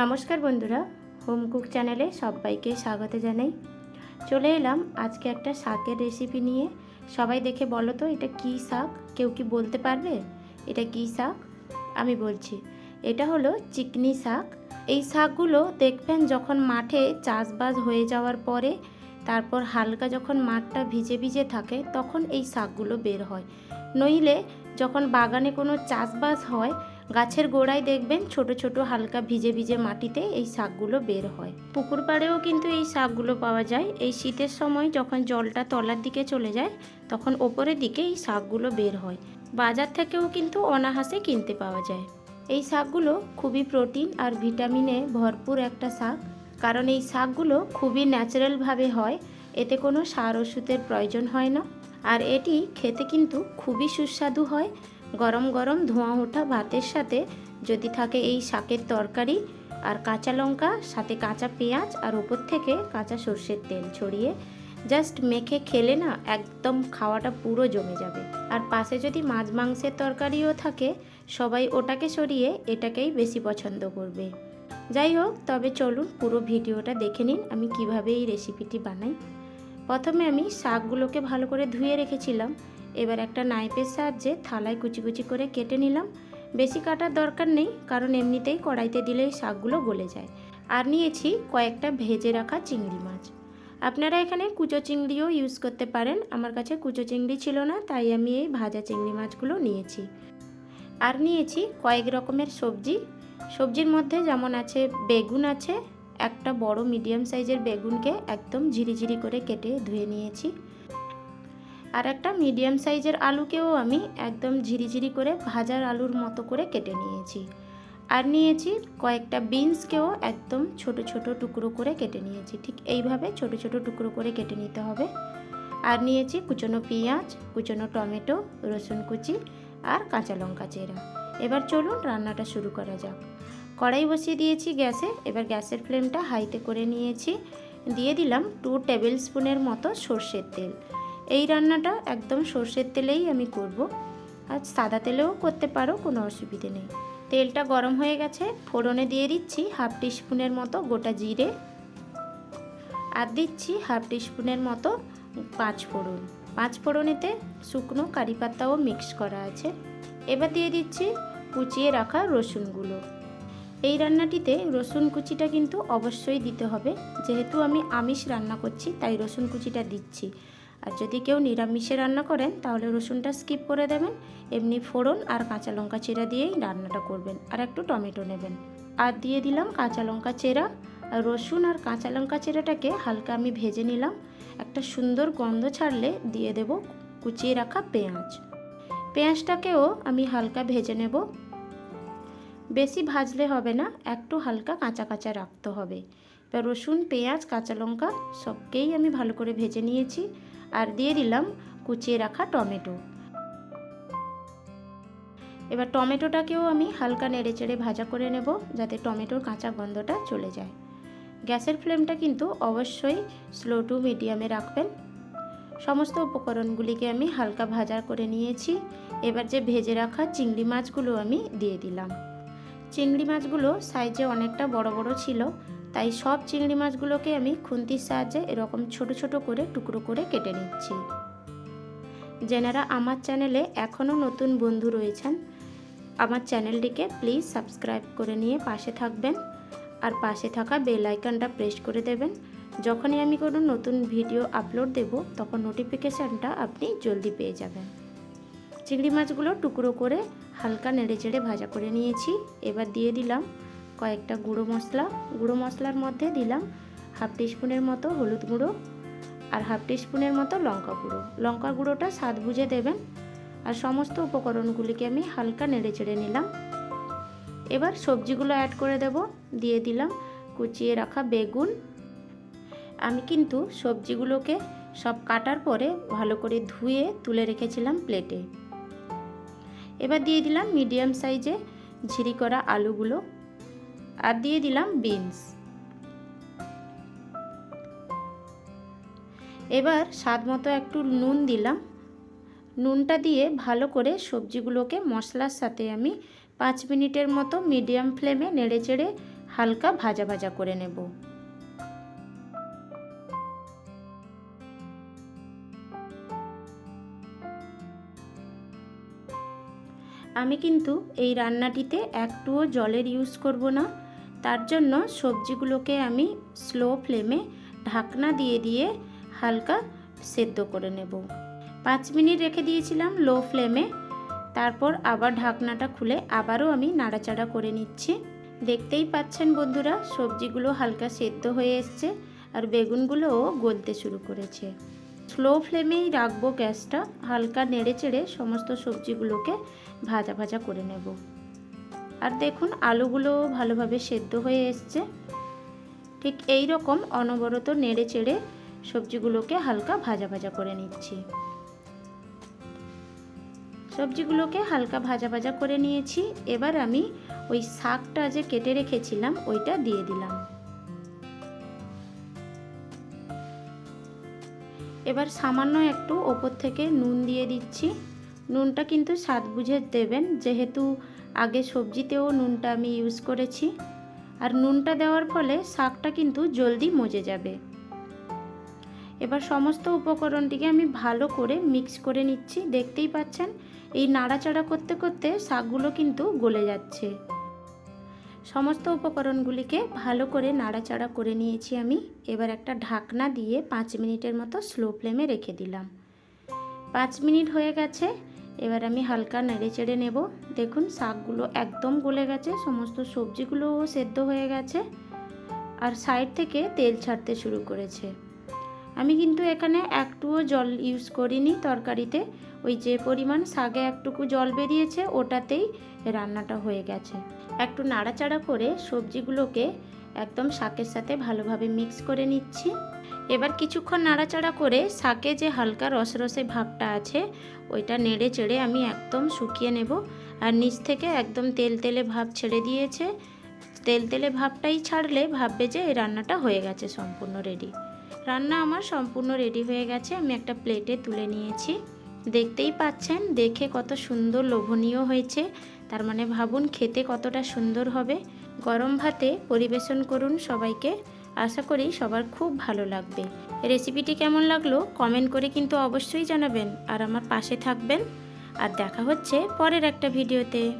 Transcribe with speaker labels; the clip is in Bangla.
Speaker 1: নমস্কার বন্ধুরা, হোম কুক চ্যানেলে সবাইকে স্বাগত জানাই। চলে এলাম আজকে একটা শাকের রেসিপি নিয়ে। সবাই দেখে বলো তো, এটা কী শাক? কেউ কি বলতে পারবে? এটা কী শাক? আমি বলছি, এটা হলো চিকনি শাক। এই শাকগুলো দেখবেন যখন মাঠে চাষবাস হয়ে যাওয়ার পরে, তারপর হালকা যখন মাঠটা ভিজে ভিজে থাকে, তখন এই শাকগুলো বের হয়। নইলে যখন বাগানে কোনো চাষবাস হয় গাছের গোড়ায় দেখবেন ছোট ছোট হালকা ভিজে ভিজে মাটিতে এই শাকগুলো বের হয়। পুকুর পাড়েও কিন্তু এই শাকগুলো পাওয়া যায়। এই শীতের সময় যখন জলটা তলার দিকে চলে যায়, তখন ওপরের দিকে এই শাকগুলো বের হয়। বাজার থেকেও কিন্তু অনাহাসে কিনতে পাওয়া যায়। এই শাকগুলো খুবই প্রোটিন আর ভিটামিনে ভরপুর একটা শাক। কারণ এই শাকগুলো খুবই ন্যাচারালভাবে হয়, এতে কোনো সার ওষুধের প্রয়োজন হয় না। আর এটি খেতে কিন্তু খুবই সুস্বাদু হয় গরম গরম ধোঁয়া ওঠা ভাতের সাথে যদি থাকে এই শাকের তরকারি আর কাঁচা লঙ্কা, সাথে কাঁচা পেঁয়াজ আর ওপর থেকে কাঁচা সর্ষের তেল ছড়িয়ে জাস্ট মেখে খেলে না একদম খাওয়াটা পুরো জমে যাবে। আর পাশে যদি মাছ মাংসের তরকারিও থাকে, সবাই ওটাকে সরিয়ে এটাকেই বেশি পছন্দ করবে। যাই হোক, তবে চলুন পুরো ভিডিওটা দেখে নিন আমি কীভাবে এই রেসিপিটি বানাই। প্রথমে আমি শাকগুলোকে ভালো করে ধুয়ে রেখেছিলাম। এবার একটা নাইফের সাহায্যে থালায় কুচি কুচি করে কেটে নিলাম। বেশি কাটার দরকার নেই, কারণ এমনিতেই কড়াইতে দিলেই শাকগুলো গলে যায়। আর নিয়েছি কয়েকটা ভেজে রাখা চিংড়ি মাছ। আপনারা এখানে কুচো চিংড়িও ইউজ করতে পারেন। আমার কাছে কুচো চিংড়ি ছিল না, তাই আমি এই ভাজা চিংড়ি মাছগুলো নিয়েছি। আর নিয়েছি কয়েক রকমের সবজি। সবজির মধ্যে যেমন আছে বেগুন আছে, একটা বড় মিডিয়াম সাইজের বেগুনকে একদম ঝিরিঝিরি করে কেটে ধুয়ে নিয়েছি। আর একটা মিডিয়াম সাইজের আলুকেও আমি একদম ঝিরিঝিরি করে ভাজার আলুর মতো করে কেটে নিয়েছি। আর নিয়েছি কয়েকটা বিনসকেও একদম ছোট ছোট টুকরো করে কেটে নিয়েছি। ঠিক এইভাবে ছোট ছোট টুকরো করে কেটে নিতে হবে। আর নিয়েছি কুচনো পেঁয়াজ, কুচনো টমেটো, রসুন কুচি আর কাঁচা লঙ্কা চেরা। এবার চলুন রান্নাটা শুরু করা যাক। কড়াই বসিয়ে দিয়েছি গ্যাসে। এবার গ্যাসের ফ্লেমটা হাইতে করে নিয়েছি। দিয়ে দিলাম টু টেবিল স্পুনের মতো সর্ষের তেল। এই রান্নাটা একদম সর্ষের তেলেই আমি করব। আর সাদা তেলেও করতে পারো, কোনো অসুবিধে নেই। তেলটা গরম হয়ে গেছে, ফোড়নে দিয়ে দিচ্ছি হাফ টিস্পুনের মতো গোটা জিরে। আর দিচ্ছি হাফ টিস্পুনের মতো পাঁচ ফোড়ন। পাঁচ ফোড়নেতে শুকনো কারি পাতাও মিক্স করা আছে। এবার দিয়ে দিচ্ছি কুচিয়ে রাখা রসুনগুলো। এই রান্নাটিতে রসুন কুচিটা কিন্তু অবশ্যই দিতে হবে। যেহেতু আমি আমিষ রান্না করছি, তাই রসুন কুচিটা দিচ্ছি। আর যদি কেউ নিরামিষে রান্না করেন, তাহলে রসুনটা স্কিপ করে দেবেন। এমনি ফোড়ন আর কাঁচা লঙ্কা চেরা দিয়েই রান্নাটা করবেন। আর একটু টমেটো নেবেন। আর দিয়ে দিলাম কাঁচা লঙ্কা চেরা। আর রসুন আর কাঁচা লঙ্কা চেরাটাকে হালকা আমি ভেজে নিলাম। একটা সুন্দর গন্ধ ছাড়লে দিয়ে দেব কুচিয়ে রাখা পেঁয়াজ। পেঁয়াজটাকেও আমি হালকা ভেজে নেব। বেশি ভাজলে হবে না, একটু হালকা কাঁচা কাঁচা রাখতে হবে। রসুন, পেঁয়াজ, কাঁচা লঙ্কা সবকেই আমি ভালো করে ভেজে নিয়েছি। আর দিয়ে দিলাম কুচিয়ে রাখা টমেটো। এবার টমেটোটাকেও আমি হালকা নেড়ে চেড়ে ভাজা করে নেব যাতে টমেটোর কাঁচা গন্ধটা চলে যায়। গ্যাসের ফ্লেমটা কিন্তু অবশ্যই স্লো টু মিডিয়ামে রাখবেন। সমস্ত উপকরণগুলিকে আমি হালকা ভাজা করে নিয়েছি। এবার যে ভেজে রাখা চিংড়ি মাছগুলো আমি দিয়ে দিলাম। চিংড়ি মাছগুলো সাইজে অনেকটা বড় বড় ছিল তাই সব চিংড়ি মাছগুলোকে আমি খুন্তির সাহায্যে এরকম ছোট ছোট করে টুকরো করে কেটে নিচ্ছি। যেনারা আমার চ্যানেলে এখনও নতুন বন্ধু রয়েছেন, আমার চ্যানেলটিকে প্লিজ সাবস্ক্রাইব করে নিয়ে পাশে থাকবেন আর পাশে থাকা বেল আইকনটা প্রেস করে দেবেন। যখনই আমি কোনো নতুন ভিডিও আপলোড দেব, তখন নোটিফিকেশানটা আপনি জলদি পেয়ে যাবেন। চিংড়ি মাছগুলো টুকরো করে হালকা নেড়ে চেড়ে ভাজা করে নিয়েছি। এবার দিয়ে দিলাম কয়েকটা গুঁড়ো মশলা, গুঁড়ো মশলার মধ্যে দিলাম হাফ টিস্পুনের মতো হলুদ গুঁড়ো আর হাফ টিস্পুনের মতো লঙ্কা গুঁড়ো। লঙ্কা গুঁড়োটা স্বাদ বুঝে দেবেন আর সমস্ত উপকরণগুলিকে আমি হালকা নেড়ে চেড়ে নিলাম। এবার সবজিগুলো অ্যাড করে দেব, দিয়ে দিলাম কুচিয়ে রাখা বেগুন। আমি কিন্তু সবজিগুলোকে সব কাটার পরে ভালো করে ধুয়ে তুলে রেখেছিলাম প্লেটে এবার দিয়ে দিলাম মিডিয়াম সাইজে ঝিরি করা আলুগুলো। আর দিয়ে দিলাম বিনস। এবার স্বাদ মতো একটু নুন দিলাম। নুনটা দিয়ে ভালো করে সবজিগুলোকে মশলার সাথে আমি পাঁচ মিনিটের মতো মিডিয়াম ফ্লেমে নেড়ে চেড়ে হালকা ভাজা ভাজা করে নেব। আমি কিন্তু এই রান্নাটিতে একটুও জলের ইউজ করব না। তার জন্য সবজিগুলোকে আমি স্লো ফ্লেমে ঢাকনা দিয়ে দিয়ে হালকা সেদ্ধ করে নেব। পাঁচ মিনিট রেখে দিয়েছিলাম লো ফ্লেমে তারপর আবার ঢাকনাটা খুলে আবারও আমি নাড়াচাড়া করে নিচ্ছি। দেখতেই পাচ্ছেন বন্ধুরা, সবজিগুলো হালকা সেদ্ধ হয়ে এসছে আর বেগুনগুলোও গলতে শুরু করেছে। স্লো ফ্লেমেই রাখব গ্যাসটা, হালকা নেড়ে চেড়ে সমস্ত সবজিগুলোকে ভাজা ভাজা করে নেব। আর দেখুন, আলুগুলো ভালোভাবে সেদ্ধ হয়ে এসছে। ঠিক এই রকম অনবরত নেড়ে চেড়ে সবজিগুলোকে হালকা ভাজা ভাজা করে নিচ্ছি। সবজিগুলোকে হালকা ভাজা ভাজা করে নিয়েছি। এবার আমি ওই শাকটা যে কেটে রেখেছিলাম, ওইটা দিয়ে দিলাম। এবার সামান্য একটু ওপর থেকে নুন দিয়ে দিচ্ছি। নুনটা কিন্তু স্বাদ বুঝে দেবেন, যেহেতু আগে সবজিতেও নুনটা আমি ইউজ করেছি। আর নুনটা দেওয়ার ফলে শাকটা কিন্তু জলদি মজে যাবে। এবার সমস্ত উপকরণটিকে আমি ভালো করে মিক্স করে নিচ্ছি। দেখতেই পাচ্ছেন, এই নাড়াচাড়া করতে করতে শাকগুলো কিন্তু গলে যাচ্ছে। সমস্ত উপকরণগুলিকে ভালো করে নাড়াচাড়া করে নিয়েছি আমি। এবার একটা ঢাকনা দিয়ে পাঁচ মিনিটের মতো স্লো ফ্লেমে রেখে দিলাম। পাঁচ মিনিট হয়ে গেছে। এবার আমি হালকা নেড়ে চেড়ে নেব। দেখুন, শাকগুলো একদম গলে গেছে, সমস্ত সবজিগুলোও সেদ্ধ হয়ে গেছে আর সাইড থেকে তেল ছাড়তে শুরু করেছে। আমি কিন্তু এখানে একটুও জল ইউজ করিনি তরকারিতে। ওই যে পরিমাণ শাকে একটুকু জল বেরিয়েছে, ওটাতেই রান্নাটা হয়ে গেছে। একটু নাড়াচাড়া করে সবজিগুলোকে একদম শাকের সাথে ভালোভাবে মিক্স করে নিচ্ছি। এবার কিছুক্ষণ নাড়াচাড়া করে শাকে যে হালকা রসরসে ভাবটা আছে, ওইটা নেড়ে চেড়ে আমি একদম শুকিয়ে নেব। আর নিচ থেকে একদম তেল তেলে ভাব ছেড়ে দিয়েছে। তেল তেলে ভাবটাই ছাড়লে ভাববে যে এই রান্নাটা হয়ে গেছে সম্পূর্ণ রেডি রান্না আমার সম্পূর্ণ রেডি হয়ে গেছে, আমি একটা প্লেটে তুলে নিয়েছি। দেখতেই পাচ্ছেন, দেখে কত সুন্দর লোভনীয় হয়েছে। তার মানে ভাবুন খেতে কতটা সুন্দর হবে। গরম ভাতে পরিবেশন করুন সবাইকে। আশা করি সবার খুব ভালো লাগবে। রেসিপিটি কেমন লাগল কমেন্ট করে কিন্তু অবশ্যই জানাবেন। আর আমার পাশে থাকবেন। আর দেখা হচ্ছে পরের একটা ভিডিওতে।